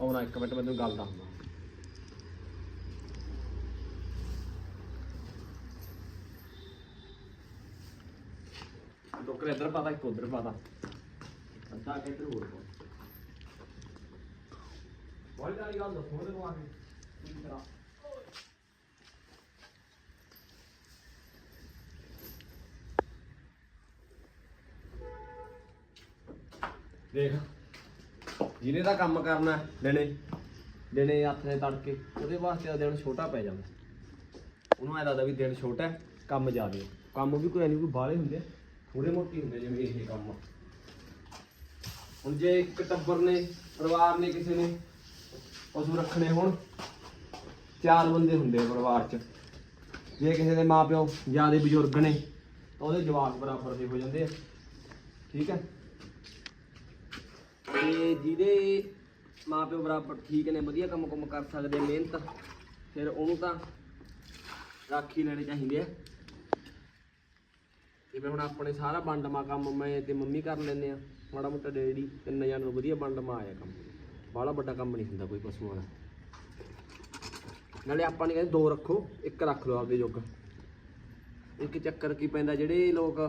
ਆਉਣਾ ਇੱਕ ਮਿੰਟ ਮੈਂ ਤੈਨੂੰ ਗੱਲ ਦੱਸਦਾ ਟੋਕਰੇ ਇੱਧਰ ਪਾਤਾ ਇੱਕ ਉਧਰ ਪਾਤਾ ਅੱਧਾ ਕਿੱਧਰ ਹੋਰ ਪਾ। ਬੋਲ ਵਾਲੀ ਗੱਲ ਦੱਸੋ ਉਹਦੇ ਨੂੰ ਆ ਕੇ। ਕੀ ਕਰਾਂ? ਦੇਖ। ਜਿਹਨੇ ਦਾ ਕੰਮ ਕਰਨਾ ਦਿਨੇ ਦਿਨੇ ਹੱਥ ਨੇ ਤੜਕੇ ਉਹਦੇ ਵਾਸਤੇ ਤਾਂ ਦਿਨ ਛੋਟਾ ਪੈ ਜਾਂਦਾ। ਉਹਨੂੰ ਐ ਲੱਗਦਾ ਵੀ ਦਿਨ ਛੋਟਾ ਹੈ, ਕੰਮ ਜ਼ਿਆਦੇ ਹੈ। ਕੰਮ ਵੀ ਕੋਈ ਨਹੀਂ ਕੋਈ ਬਾਹਲੇ ਹੁੰਦੇ। ਥੋੜੇ ਮੋਟੀ ਹੁੰਦੇ ਜਿਵੇਂ ਇਹ ਕੰਮ। ਆ। ਹੁਣ ਜੇ ਇੱਕ ਟੱਬਰ ਨੇ ਪਰਿਵਾਰ ਨੇ ਕਿਸੇ ਨੇ ਪਸ਼ੂ ਰੱਖਣੇ ਹੋਣ ਚਾਰ ਬੰਦੇ ਹੁੰਦੇ ਆ ਪਰਿਵਾਰ 'ਚ। ਜੇ ਕਿਸੇ ਦੇ ਮਾਪਿਓ ਜਿਆਦੇ ਬਜ਼ੁਰਗ ਨੇ ਤਾਂ ਉਹਦੇ ਜਵਾਕ ਬਰਾਬਰ ਦੇ ਹੋ ਜਾਂਦੇ ਆ। ਠੀਕ ਹੈ? ਤੇ ਜਿਹਦੇ ਮਾਪਿਓ ਬਰਾਬਰ ਠੀਕ ਨੇ ਵਧੀਆ ਕੰਮ ਕੰਮ ਕਰ ਸਕਦੇ ਮਿਹਨਤ ਫਿਰ ਉਹਨੂੰ ਤਾਂ ਰਾਖੀ ਹੀ ਲੈਣੇ ਚਾਹੀਦੇ ਆ ਜਿਵੇਂ ਹੁਣ ਆਪਣੇ ਸਾਰਾ ਵੰਡਮਾ ਕੰਮ ਮੈਂ ਤੇ ਮੰਮੀ ਕਰ ਲੈਂਦੇ ਆ ਮਾੜਾ ਮੋਟਾ ਡੈਡੀ ਤਿੰਨ ਜਣਾਂ ਨੂੰ ਵਧੀਆ ਵੰਡਮਾ ਆਇਆ ਕੰਮ। ਬਾਹਲਾ ਵੱਡਾ ਕੰਮ ਨਹੀਂ ਹੁੰਦਾ ਕੋਈ ਪਸ਼ੂਆਂ ਦਾ। ਨਾਲੇ ਆਪਾਂ ਨੇ ਕਹਿੰਦੇ ਦੋ ਰੱਖੋ ਇੱਕ ਰੱਖ ਲਓ ਆਪਦੇ ਜੋਗਾ। ਇੱਕ ਚੱਕਰ ਕੀ ਪੈਂਦਾ ਜਿਹੜੇ ਲੋਕ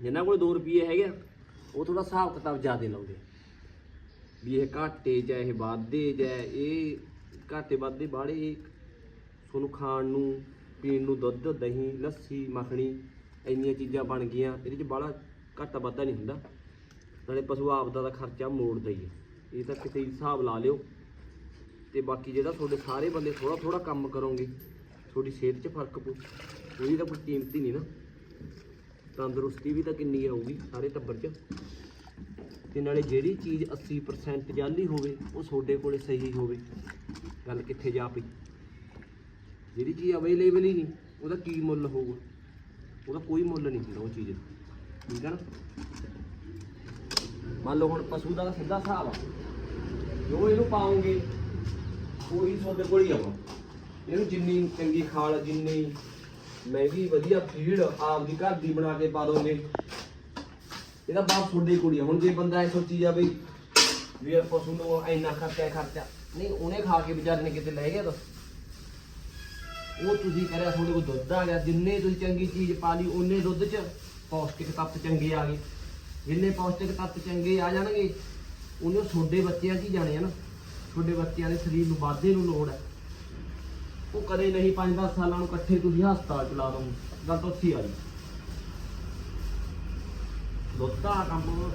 ਜਿਨ੍ਹਾਂ ਕੋਲ 2 ਰੁਪਏ ਹੈਗੇ ਆ, ਉਹ ਥੋੜਾ ਹਿਸਾਬ ਕਿਤਾਬ ਜ਼ਿਆਦਾ ਲਾਉਂਦੇ ਵੀ ਇਹ ਘਾਟੇ ਜਾਂ ਇਹ ਵਾਧੇ ਜਾਂ ਇਹ ਘਾਟੇ ਵਾਧੇ ਬਾੜੇ ਤੁਹਾਨੂੰ ਖਾਣ ਨੂੰ, ਪੀਣ ਨੂੰ ਦੁੱਧ, ਦਹੀਂ, ਲੱਸੀ, ਮੱਖਣੀ ਇੰਨੀਆਂ ਚੀਜ਼ਾਂ ਬਣ ਗਈਆਂ, ਇਹਦੇ ਚ ਬਾਹਲਾ ਘਾਟਾ ਵਾਧਾ ਨਹੀਂ ਹੁੰਦਾ। ਨਾਲੇ ਪਸ਼ੂ ਆਪਦਾ ਦਾ ਖਰਚਾ ਮੋੜਦਾ ਹੀ ਹੈ ਇਹ ਤਾਂ ਕਿਤੇ ਹਿਸਾਬ ਲਾ ਲਿਓ। ਤੇ ਬਾਕੀ ਜਿਹੜਾ ਤੁਹਾਡੇ ਸਾਰੇ ਬੰਦੇ ਥੋੜਾ ਥੋੜਾ ਕੰਮ ਕਰੋਗੇ, ਤੁਹਾਡੀ ਸਿਹਤ 'ਚ ਫ਼ਰਕ ਪਊ। ਉਹਦੀ ਤਾਂ ਕੋਈ ਕੀਮਤ ਹੀ ਨਹੀਂ ਨਾ। ਤੰਦਰੁਸਤੀ ਵੀ ਤਾਂ ਕਿੰਨੀ ਆਊਗੀ ਸਾਰੇ ਟੱਬਰ 'ਚ। ਤੇ ਨਾਲੇ ਜਿਹੜੀ ਚੀਜ਼ 80% ਜਾਲੀ ਹੋਵੇ, ਉਹ ਤੁਹਾਡੇ ਕੋਲੇ ਸਹੀ ਹੋਵੇ। ਗੱਲ ਕਿੱਥੇ ਜਾ ਪਈ? ਜਿਹੜੀ ਚੀਜ਼ ਅਵੇਲੇਬਲ ਹੀ ਨਹੀਂ, ਉਹਦਾ ਕੀ ਮੁੱਲ ਹੋਊਗਾ? ਉਹਦਾ ਕੋਈ ਮੁੱਲ ਨਹੀਂ ਹੁੰਦਾ ਉਹ ਚੀਜ਼ ਠੀਕ ਹੈ ਨਾ? ਮੰਨ ਲਓ ਹੁਣ ਪਸ਼ੂ ਦਾ ਤਾਂ ਸਿੱਧਾ ਹਿਸਾਬ ਆ। ਜੋ ਇਹਨੂੰ ਪਾਉਂਗੇ ਉਹੀ ਤੁਹਾਡੇ ਕੋਲ ਹੀ ਆਉਣਾ ਇਹਨੂੰ ਜਿੰਨੀ ਚੰਗੀ ਖਾਲ, ਜਿੰਨੀ ਮਹਿੰਗੀ ਵਧੀਆ ਫੀਡ ਆਪਦੀ ਘਰ ਦੀ ਬਣਾ ਕੇ ਪਾ ਦੋਗੇ। ਇਹਦਾ ਬਾਪ ਤੁਹਾਡੀ ਕੁੜੀ ਆ। ਹੁਣ ਜੇ ਬੰਦਾ ਇਹ ਸੋਚੀ ਜਾਵੇ ਵੀ ਇਹ ਪਸ਼ੂ ਨੂੰ ਇੰਨਾ ਖਰਚਾ ਹੈ, ਖਰਚਾ। ਨਹੀਂ ਉਹਨੇ ਖਾ ਕੇ ਵਿਚਾਰੇ ਨੇ ਕਿਤੇ ਲੈ ਗਿਆ ਤਾਂ। ਉਹ ਤੁਸੀਂ ਕਰਿਆ ਤੁਹਾਡੇ ਕੋਲ ਦੁੱਧ ਆ ਗਿਆ। ਜਿੰਨੇ ਤੁਸੀਂ ਚੰਗੀ ਚੀਜ਼ ਪਾ ਲਈ ਉਹਨੇ ਦੁੱਧ 'ਚ ਪੌਸ਼ਟਿਕ ਤੱਤ ਚੰਗੇ ਆ ਗਏ। ਜਿੰਨੇ ਪੌਸ਼ਟਿਕ ਤੱਤ ਚੰਗੇ ਆ ਜਾਣਗੇ ਉਹਨੇ ਤੁਹਾਡੇ ਬੱਚਿਆਂ 'ਚ ਹੀ ਜਾਣੇ ਆ ਨਾ। ਤੁਹਾਡੇ ਬੱਚਿਆਂ ਦੇ ਸਰੀਰ ਨੂੰ ਵਾਧੇ ਨੂੰ ਲੋੜ ਹੈ ਉਹ ਕਦੇ ਨਹੀਂ 5-10 ਸਾਲਾਂ ਨੂੰ ਇਕੱਠੇ ਤੁਸੀਂ ਹਸਪਤਾਲ ਚਲਾ ਦੋ। ਗੱਲ ਤਾਂ ਉੱਥੇ ਆ ਗਈ। ਦੁੱਧਾ ਕੰਮ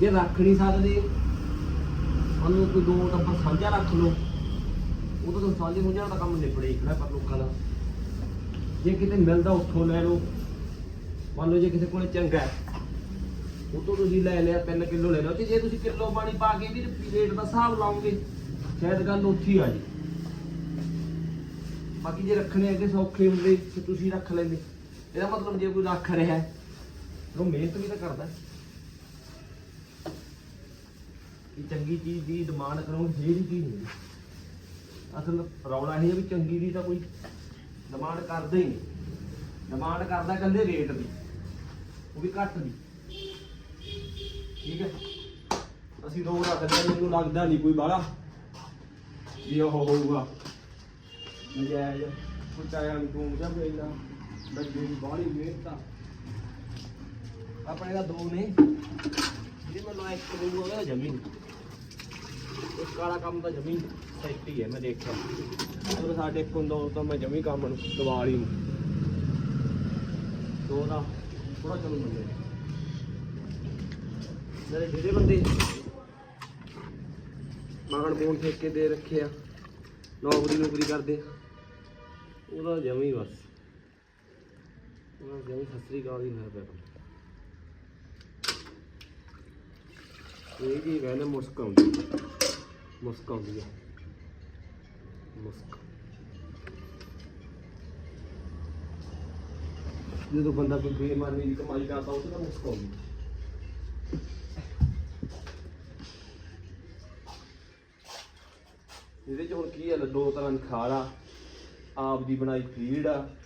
ਜੇ ਰੱਖ ਨਹੀਂ ਸਕਦੇ ਉਹਨੂੰ ਕੋਈ ਦੋ ਟੱਬਰ ਸਾਂਝਾ ਰੱਖ ਲਓ। ਉਹ ਤਾਂ ਸਾਂਝੇ ਮੁੰਝਾ ਦਾ ਕੰਮ ਨਿਬੜੇ ਹੀ ਖੜਾ ਪਰ ਲੋਕਾਂ ਦਾ। ਜੇ ਕਿਤੇ ਮਿਲਦਾ ਉੱਥੋਂ ਲੈ ਲਓ। ਮੰਨ ਲਓ ਜੇ ਕਿਸੇ ਕੋਲੇ ਚੰਗਾ ਉਹ ਤੋਂ ਤੁਸੀਂ ਲੈ ਲਿਆ 3 ਕਿਲੋ ਲੈ ਲਓ ਤੇ ਜੇ ਤੁਸੀਂ ਕਿਲੋ ਪਾਣੀ ਪਾ ਕੇ ਵੀ ਰੇਟ ਦਾ ਹਿਸਾਬ ਲਾਓਗੇ, ਸ਼ਾਇਦ ਗੱਲ ਉੱਥੇ ਹੀ ਆ ਜੀ ਬਾਕੀ ਜੇ ਰੱਖਣੇ ਹੈਗੇ ਸੌਖੇ ਹੁੰਦੇ, ਤੇ ਤੁਸੀਂ ਰੱਖ ਲੈਂਦੇ। ਇਹਦਾ ਮਤਲਬ ਜੇ ਕੋਈ ਰੱਖ ਰਿਹਾ ਹੈ ਉਹ ਮਿਹਨਤ ਵੀ ਤਾਂ ਕਰਦਾ। ਕਿ ਚੰਗੀ ਚੀਜ਼ ਦੀ ਡਿਮਾਂਡ ਕਰੋਗੇ ਫੇਰ ਹੀ ਚੀਜ਼ ਮਿਲਦੀ ਅਸਲ ਰੌਲਾ ਇਹ ਹੈ ਵੀ ਚੰਗੀ ਦੀ ਤਾਂ ਕੋਈ ਡਿਮਾਂਡ ਕਰਦਾ ਹੀ ਨਹੀਂ। ਡਿਮਾਂਡ ਕਰਦਾ ਕਹਿੰਦੇ ਰੇਟ ਦੀ, ਉਹ ਵੀ ਘੱਟ ਦੀ। ਠੀਕ ਹੈ? ਅਸੀਂ ਦੋ ਰੱਖਦੇ ਮੈਨੂੰ ਲੱਗਦਾ ਨਹੀਂ ਕੋਈ ਬਾਹਲਾ, ਵੀ ਉਹ ਹੋਊਗਾ। ਨਜਾਇਜ਼ ਪੁੱਛਾਇਆ ਨੂੰ ਤੂੰ ਜਬ ਇੰਨਾ ਬੱਜੇ ਦੀ ਬਾਹਲੀ ਮਿਹਨਤ ਆ। ਆਪਣੇ ਦਾ ਦੋ ਨੇ। ਜਿਹਦੇ ਮੈਨੂੰ ਇੱਕ ਦੋ ਉਹਦਾ ਜ਼ਮੀਨ ਇਸ ਕਾਲਾ ਕੰਮ ਦਾ ਜ਼ਮੀਨ ਸੈਕਟਰੀ ਹੈ ਮੈਂ ਦੇਖਿਆ। ਜਦੋਂ ਸਾਡੇ ਇੱਕ ਹੁੰਦਾ ਮੈਂ ਜਮੀ ਕੰਮ ਨੂੰ ਦਿਵਾਲੀ ਨੂੰ ਦੋ ਦਾ ਥੋੜਾ ਚੱਲੂ ਬੰਦੇ ਮੇਰੇ ਜਿਹੜੇ ਬੰਦੇ ਮਾਗਣ ਬੋਨ ਠੇਕੇ ਦੇ ਰੱਖੇ ਆ ਨੌਕਰੀ ਨੌਕਰੀ ਕਰਦੇ ਆ, ਉਹਦਾ ਜਮੀ ਬਸ। ਉਹਦਾ ਜਮੀ ਸਸਰੀ ਗਾਲ ਹੀ ਹੋਇਆ ਪਿਆ ਇਹ ਕੀ ਕਹਿੰਦੇ, ਮੁਸਕ ਆਉਂਦੀ ਮੁਸਕ ਆਉਂਦੀ ਹੈ ਮੁਸਕ। ਜਦੋਂ ਬੰਦਾ ਕੋਈ ਬੇਮਾਨੀ ਦੀ ਕਮਾਈ ਕਰਦਾ ਉਹ ਤਾਂ ਮੁਸਕ ਆਉਂਦੀ ਇਹਦੇ ਚ ਹੁਣ ਕੀ ਹੈ ਦੋ ਤਰ੍ਹਾਂ ਦੀ ਖਾਲ ਆ ਆਪ ਦੀ ਬਣਾਈ ਫੀਡ ਆ।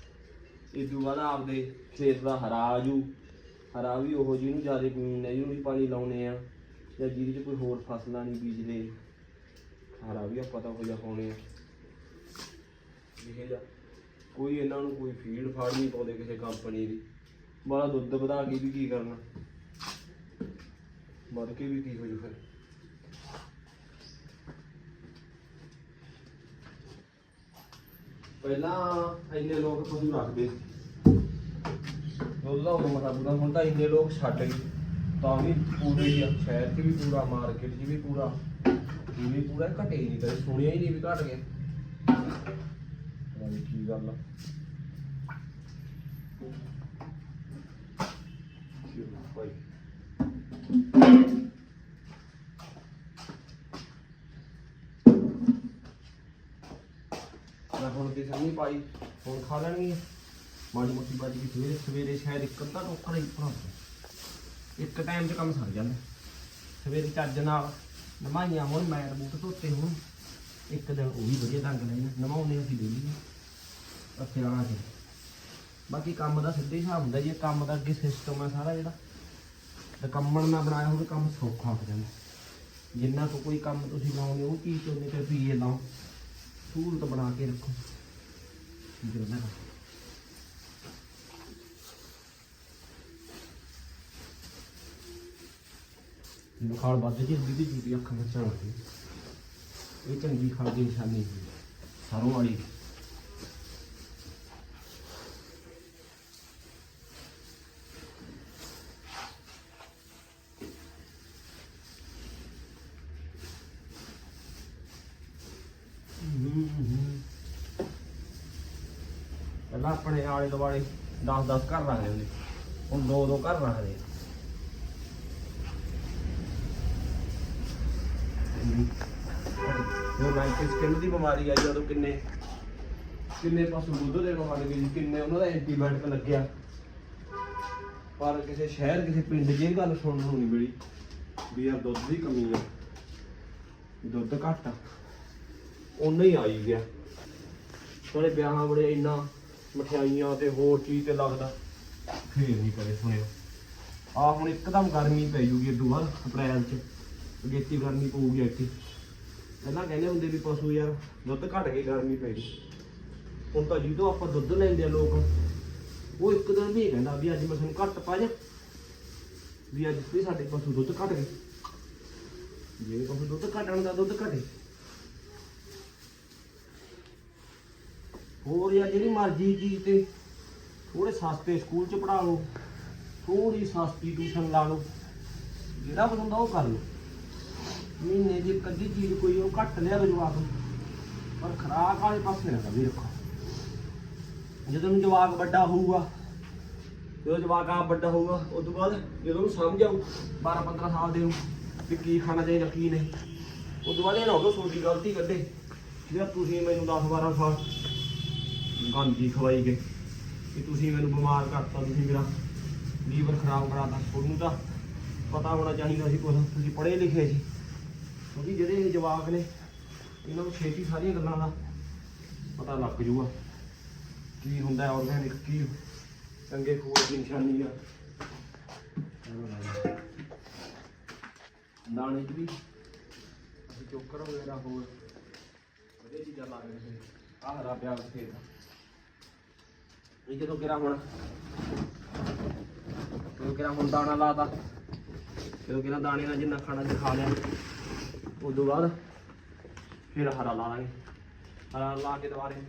ਇਹ ਤੋਂ ਬਾਅਦ ਆਪਦੇ ਖੇਤ ਦਾ ਹਰਾ ਆਜੂ। ਹਰਾ ਵੀ ਉਹ ਜਿਹਨੂੰ ਜ਼ਿਆਦਾ ਪੀਣ ਨੇ ਜਿਹਨੂੰ ਵੀ ਪਾਣੀ ਲਾਉਨੇ ਆ। ਜਾਂ ਜਿਹਦੇ 'ਚ ਕੋਈ ਹੋਰ ਫਸਲਾਂ ਨਹੀਂ ਬੀਜਦੇ। ਸਾਰਾ ਵੀ ਆਪਾਂ ਤਾਂ ਹੋ ਜਾ ਪਾਉਣੇ ਆ। ਇਹ ਜਾ। ਕੋਈ ਇਹਨਾਂ ਨੂੰ ਕੋਈ ਫੀਡ ਫਾੜ ਨਹੀਂ ਪਾਉਂਦੇ ਕਿਸੇ ਕੰਪਨੀ ਦੀ। ਬਾਲਾ ਦੁੱਧ ਵਧਾ ਕੇ ਵੀ ਕੀ ਕਰਨਾ? ਵੱਧ ਕੇ ਵੀ ਕੀ ਹੋ ਜੂ ਫਿਰ? ਪਹਿਲਾਂ ਇੰਨੇ ਲੋਕ ਪਸ਼ੂ ਰੱਖਦੇ ਦੁੱਧ ਦਾ ਉਦੋਂ ਮਸਾ ਪੂਰਾ ਹੁਣ ਤਾਂ ਇੰਨੇ ਲੋਕ ਛੱਡ ਗਏ। ਤਾਂ ਵੀ ਪੂਰੇ ਹੀ ਆ, ਸ਼ਹਿਰ 'ਚ ਵੀ ਪੂਰਾ, ਮਾਰਕੀਟ 'ਚ ਵੀ ਪੂਰਾ। ਇਹ ਪੂਰਾ ਘਟੇ ਨਹੀਂ ਕਦੇ, ਸੁਣਿਆ ਹੀ ਨਹੀਂ ਵੀ ਘਟ ਗਿਆ। ਪਤਾ ਨੀ ਕੀ ਗੱਲ ਆ। ਪਾਈ ਹੁਣ ਖਾ ਲੈਣਗੇ। ਮਾੜੀ ਮੋਟੀ ਬਾਜ ਵੀ ਸਵੇਰੇ ਸਵੇਰੇ ਸ਼ਾਇਦ ਇੱਕ ਅੱਧਾ ਟੋਕਰਾ ਹੀ ਬਣਾ ਇੱਕ ਟਾਈਮ 'ਚ ਕੰਮ ਸਰ ਜਾਂਦਾ। ਸਵੇਰੇ ਚੱਜ ਨਾਲ ਨਮਾਈਆਂ ਹੁਣ, ਮੈਟ ਬੂਟ ਧੋਤੇ ਹੁਣ। ਇੱਕ ਦਿਨ ਉਹ ਵੀ ਵਧੀਆ ਢੰਗ ਨਾਲ ਹੀ ਨਮਾਉਣੇ ਅਸੀਂ ਡੇਲੀ ਅੱਥੇ ਆਣਾ ਬਾਕੀ ਕੰਮ ਦਾ ਸਿੱਧੇ ਹਿਸਾਬ ਹੁੰਦਾ ਜੀ ਕੰਮ ਦਾ ਅੱਗੇ ਸਿਸਟਮ ਹੈ ਸਾਰਾ ਜਿਹੜਾ। ਤੇ ਕੰਮਣ ਨਾ ਬਣਾਇਆ ਹੋਵੇ, ਕੰਮ ਸੌਖਾ ਹੋ ਜਾਂਦਾ। ਜਿੰਨਾ ਕੁ ਕੋਈ ਕੰਮ ਤੁਸੀਂ ਲਾਉਂਦੇ ਉਹ ਚੀਜ਼ ਤੋਂ ਨੇ ਪੀਏ ਲਾਓ। ਸਹੂਲਤ ਬਣਾ ਕੇ ਰੱਖੋ। ਜਿਹੜਾ ਵੱਧ ਜੀ ਦੀਦੀ ਜੀ ਦੀ ਅੱਖਾਂ ਵਿੱਚ ਆਉਂਦੀ ਇਹ ਚੰਗੀ ਖਾਲ ਦੀ ਨਿਸ਼ਾਨੀ ਹੈ ਸਰੋਂ ਵਾਲੀ ਪਹਿਲਾਂ ਆਪਣੇ ਆਲੇ ਦੁਆਲੇ 10-10 ਘਰ ਰੱਖਦੇ ਹੁੰਦੇ ਹੁਣ ਦੋ ਦੋ ਘਰ ਰੱਖਦੇ ਆ ਜੋ ਨਾਈਟਿਸ ਸਕਿਨ ਦੀ ਬਿਮਾਰੀ ਆਈ ਜਦੋਂ ਕਿੰਨੇ ਕਿੰਨੇ ਪਸ਼ੂ ਦੁੱਧ ਦੇ ਬਿਮਾਰੀ ਗਏ ਸੀ, ਕਿੰਨੇ ਉਹਨਾਂ ਦਾ ਐਂਟੀਬਾਇਓਟਿਕ ਲੱਗਿਆ। ਪਰ ਕਿਸੇ ਸ਼ਹਿਰ ਕਿਸੇ ਪਿੰਡ 'ਚ ਇਹ ਗੱਲ ਸੁਣਨ ਨੂੰ ਨਹੀਂ ਮਿਲੀ ਵੀ ਯਾਰ ਦੁੱਧ ਦੀ ਕਮੀ ਆ। ਦੁੱਧ ਘੱਟ ਆ। ਉਨਾ ਹੀ ਆਈ ਗਿਆ। ਸਾਰੇ ਵਿਆਹਾਂ ਬੜੇ ਇੰਨਾ ਮਠਿਆਈਆਂ ਤੇ ਹੋਰ ਚੀਜ਼ ਤੇ ਲੱਗਦਾ। ਫੇਰ ਨਹੀਂ ਕਰੇ ਸੁਣਿਆ। ਆ ਹੁਣ ਇੱਕਦਮ ਗਰਮੀ ਪੈ ਜੂਗੀ ਇਦੋਂ ਬਾਅਦ, ਅਪ੍ਰੈਲ ਚ। ਅਗੇਤੀ ਗਰਮੀ ਪਊਗੀ ਇੱਥੇ। ਪਹਿਲਾਂ ਕਹਿੰਦੇ ਹੁੰਦੇ ਵੀ ਪਸ਼ੂ ਯਾਰ, ਦੁੱਧ ਘਟ ਕੇ ਗਰਮੀ ਪੈ ਗਈ ਹੁਣ ਤਾਂ ਜਦੋਂ ਆਪਾਂ ਦੁੱਧ ਲੈਂਦੇ ਆ ਲੋਕ, ਉਹ ਇੱਕ ਦਿਨ ਵੀ ਕਹਿੰਦਾ ਵੀ ਅੱਜ ਮੈਂ ਘੱਟ ਪਾ ਜਾ ਵੀ ਅੱਜ ਵੀ ਸਾਡੇ ਪਸ਼ੂ ਦੁੱਧ ਘਟ ਗਏ। ਜੇ ਪਸ਼ੂ ਦੁੱਧ ਘਟਣ ਦਾ ਦੁੱਧ ਘਟੇ ਹੋਰ ਯਾਰ ਜਿਹੜੀ ਮਰਜ਼ੀ ਚੀਜ਼ ਤੇ ਥੋੜੇ ਸਸਤੇ ਸਕੂਲ ਚ ਪੜਾ ਲਓ ਥੋੜੀ ਸਸਤੀ ਟਿਊਸ਼ਨ ਲਾ ਲਓ, ਜਿਹੜਾ ਕੁਝ ਹੁੰਦਾ ਉਹ ਕਰ ਲਓ। ਮਹੀਨੇ ਦੀ ਇੱਕ ਅੱਧੀ ਚੀਜ਼ ਕੋਈ ਉਹ ਘੱਟ ਲਿਆ ਜਵਾਕ ਪਰ ਖਰਾਕ ਵਾਲੇ ਪਾਸੇ ਨਾ ਕਰੀ ਰੱਖੋ। ਜਦੋਂ ਨੂੰ ਜਵਾਕ ਵੱਡਾ ਹੋਊਗਾ, ਜਦੋਂ ਜਵਾਕ ਆਪ ਵੱਡਾ ਹੋਊਗਾ, ਉਸ ਤੋਂ ਬਾਅਦ ਜਦੋਂ ਉਹਨੂੰ ਸਮਝ ਆਊ 12 15 ਸਾਲ ਦੇ ਨੂੰ ਵੀ ਕੀ ਖਾਣਾ ਚਾਹੀਦਾ, ਕੀ ਨਹੀਂ, ਉਸ ਤੋਂ ਬਾਅਦ ਇਹ ਨਾ ਹੋਵੇ ਸੋਚੀ ਗਲਤੀ ਕੱਢੇ ਜਿਹੜਾ ਤੁਸੀਂ ਮੈਨੂੰ 10 12 ਸਾਲ ਗਾਂਧੀ ਖਵਾਈ ਗਏ। ਕਿ ਤੁਸੀਂ ਮੈਨੂੰ ਬਿਮਾਰ ਕਰਤਾ, ਤੁਸੀਂ ਮੇਰਾ ਲੀਵਰ ਖਰਾਬ ਕਰਾਤਾ, ਤੁਹਾਨੂੰ ਤਾਂ ਪਤਾ ਹੋਣਾ ਚਾਹੀਦਾ ਸੀ ਕੁਛ। ਤੁਸੀਂ ਪੜ੍ਹੇ ਲਿਖੇ ਸੀ। ਕਿਉਂਕਿ ਜਿਹੜੇ ਇਹ ਜਵਾਕ ਨੇ, ਇਹਨਾਂ ਨੂੰ ਛੇਤੀ ਸਾਰੀਆਂ ਗੱਲਾਂ ਦਾ ਪਤਾ ਲੱਗ ਜੂਗਾ। ਕੀ ਹੁੰਦਾ ਆਰਗੈਨਿਕ ਕੀ ਚੰਗੇ ਖੂਨ ਦੀ ਨਿਸ਼ਾਨੀ ਆ। ਦਾਣੇ 'ਚ ਵੀ ਅਸੀਂ ਚੋਕਰ ਵਗੈਰਾ ਹੋਰ, ਵਧੀਆ ਚੀਜ਼ਾਂ ਲਾ ਰਹੇ ਨੇ। ਆਹ ਹਰਾ ਪਿਆ ਉੱਥੇ ਦਾ ਜਦੋਂ ਕਿਰਾ ਹੁਣ, ਜਦੋਂ ਕਿਰਾ ਹੁਣ ਦਾਣਾ ਲਾਤਾ, ਜਦੋਂ ਕਿਰਾ ਦਾਣੇ ਨਾਲ ਜਿੰਨਾ ਖਾਣਾ ਸੀ ਖਾ ਲਿਆ ਉਸ ਤੋਂ ਬਾਅਦ ਫਿਰ ਹਰਾ ਲਾ ਲਾਂਗੇ। ਹਰਾ ਲਾ ਕੇ ਦੁਬਾਰੇ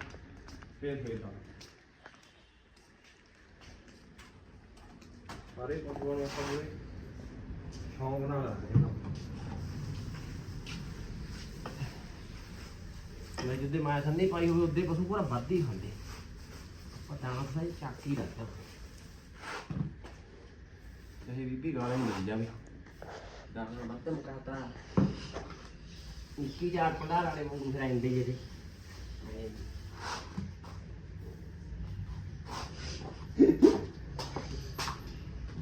ਫਿਰ ਫੇਰ ਦਾਣਾ ਸਾਰੇ ਪਸ਼ੂਆਂ ਨੂੰ ਆਪਾਂ ਨੂੰ ਸ਼ੌਂਕ ਨਾਲ ਲਾਉਂਦੇ ਹਾਂ। ਮੈਂ ਜਿੱਦੇ ਮਾਇਆ ਸੰਨੀ ਪਾਈ ਹੋਈ ਉਹਦੇ ਪਸ਼ੂ ਪੂਰਾ ਵੱਧ ਹੀ ਖਾਂਦੇ। ਪਤਾ ਨਾ ਸਾਈ ਚਾਕੀ ਰੱਖਦਾ ਤੇ ਬੀਬੀ ਗਾਲਾਂ ਹੀ ਮਿਲ ਜਾਵੇ ਦਾਣਾ ਮੱਤ ਮੁਕਾਤਾ ਇੱਕੀ ਚਾਰ ਪੰਡਾਰ ਵਾਲੇ ਵਾਂਗੂ ਫਿਰ ਆਂਦੇ ਜਿਹਦੇ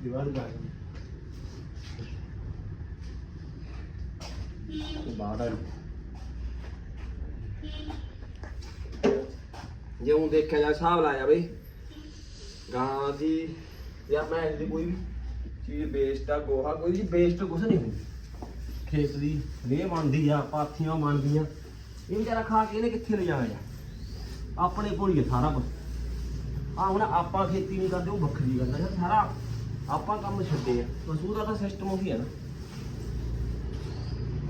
ਦੀਵਾਰ ਗਾ ਤੇ ਬਾਹਰ ਆ ਜੇ ਉਹ ਦੇਖਿਆ ਜਾ ਹਿਸਾਬ ਲਾਇਆ ਬਈ। ਗਾਂ ਦੀ ਜਾਂ ਮੈਂ ਦੀ ਕੋਈ ਵੀ ਚੀਜ਼ ਵੇਸਟ ਆ, ਗੋਹਾ, ਕੋਈ ਜੀ ਵੇਸਟ ਕੁਛ ਨਹੀਂ ਹੁੰਦੀ। ਖੇਤ ਦੀ ਰੇਹ ਬਣਦੀ ਆ, ਪਾਥੀਆਂ ਬਣਦੀਆਂ। ਇਹ ਵਿਚਾਰਾ ਖਾ ਕੇ ਇਹਨੇ ਕਿੱਥੇ ਲਿਜਾਣਾ ਆ ਆਪਣੇ ਕੋਲ ਹੀ ਆ ਸਾਰਾ ਕੁਝ ਆ ਹੁਣ ਆਪਾਂ ਖੇਤੀ ਨਹੀਂ ਕਰਦੇ, ਉਹ ਵੱਖਰੀ ਗੱਲ ਆ। ਸਾਰਾ ਆਪਾਂ ਕੰਮ ਛੱਡੇ ਆ। ਬਸ ਉਹਦਾ ਤਾਂ ਸਿਸਟਮ ਉਹੀ ਆ ਨਾ।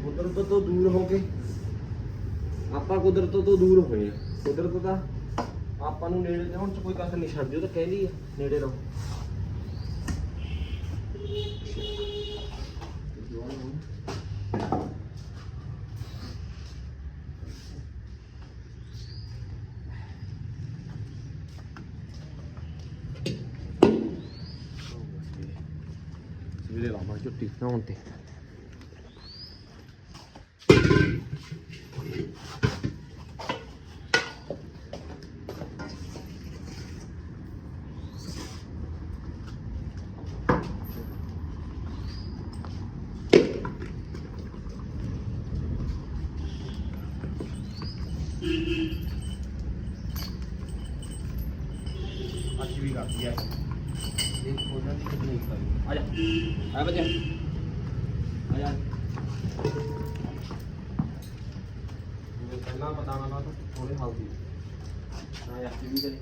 ਕੁਦਰਤ ਤੋਂ ਦੂਰ ਹੋ ਕੇ ਆਪਾਂ ਕੁਦਰਤ ਤੋਂ ਦੂਰ ਹੋਏ ਆ। ਕੁਦਰਤ ਦਾ ਆਪਾਂ ਨੂੰ ਨੇੜੇ ਲਿਆਉਣ ਚ ਕੋਈ ਕਸਰ ਨਹੀਂ ਛੱਡਦੀ ਉਹ ਤਾਂ ਕਹਿੰਦੀ ਆ, ਨੇੜੇ ਰਹੋ। ਸਵੇਰੇ ਲਾਵਾਂ ਝੁੱਟੀ ਨਹਾਉਣ ਤੇ। ਅੱਜ ਵੀ ਕਰਦੀ ਆ। ਇਹ ਹੋ ਜਾਂਦੀ ਕਿੰਨੀ ਆ ਜਾ। ਆ ਬੱਜਾ ਆ ਜਾ। ਇਹ ਪਹਿਲਾਂ ਪਤਾ ਨਾ ਤਾਂ ਥੋੜੇ ਹਲਦੀ ਆ ਜਾ ਕੀ ਵੀ ਕਰੇ।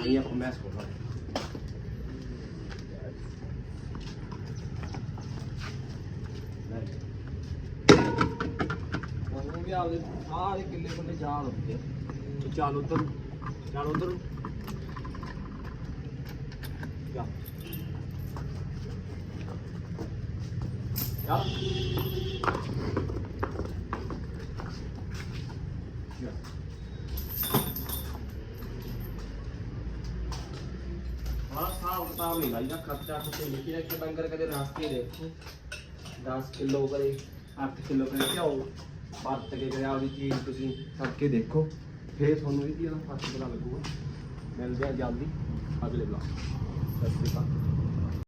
ਆਈ ਆਪਾਂ ਮੈਸ ਕੋਲ ਉਹ ਵੀ ਆਪਦੇ ਸਾਰੇ ਕਿੱਲੇ ਕੋਲੇ ਜਾਲ ਹੁੰਦੇ ਆ। ਚੱਲ ਉਧਰ ਚੱਲ ਉਧਰ ਜਾ। ਜਾ। ਜਾ। ਹਾਂ ਸਾਹ ਕਿਤਾਬ ਨਹੀਂ ਲਾਈਦਾ ਖਰਚਾ ਖੁੱਤੇ ਲਿਖੀ ਰੱਖੇ ਡੰਗਰ ਕਦੇ ਰਾਸਤੇ ਦੇਖੋ। 10 ਕਿਲੋ ਕਦੇ 8 ਕਿਲੋ ਕਦੇ ਘਿਓ। ਵਰਤ ਕੇ ਕਰਿਆ, ਉਹਦੀ ਚੀਜ਼ ਤੁਸੀਂ ਕਰਕੇ ਦੇਖੋ। ਫੇਰ ਤੁਹਾਨੂੰ ਇਹਦੀ ਇਹਦਾ ਫ਼ਰਕ ਪਤਾ ਲੱਗੂਗਾ। ਮਿਲਦੇ ਆ ਜਲਦੀ ਅਗਲੇ ਬਲੌਗ ਸਤਿ ਸ਼੍ਰੀ ਅਕਾਲ।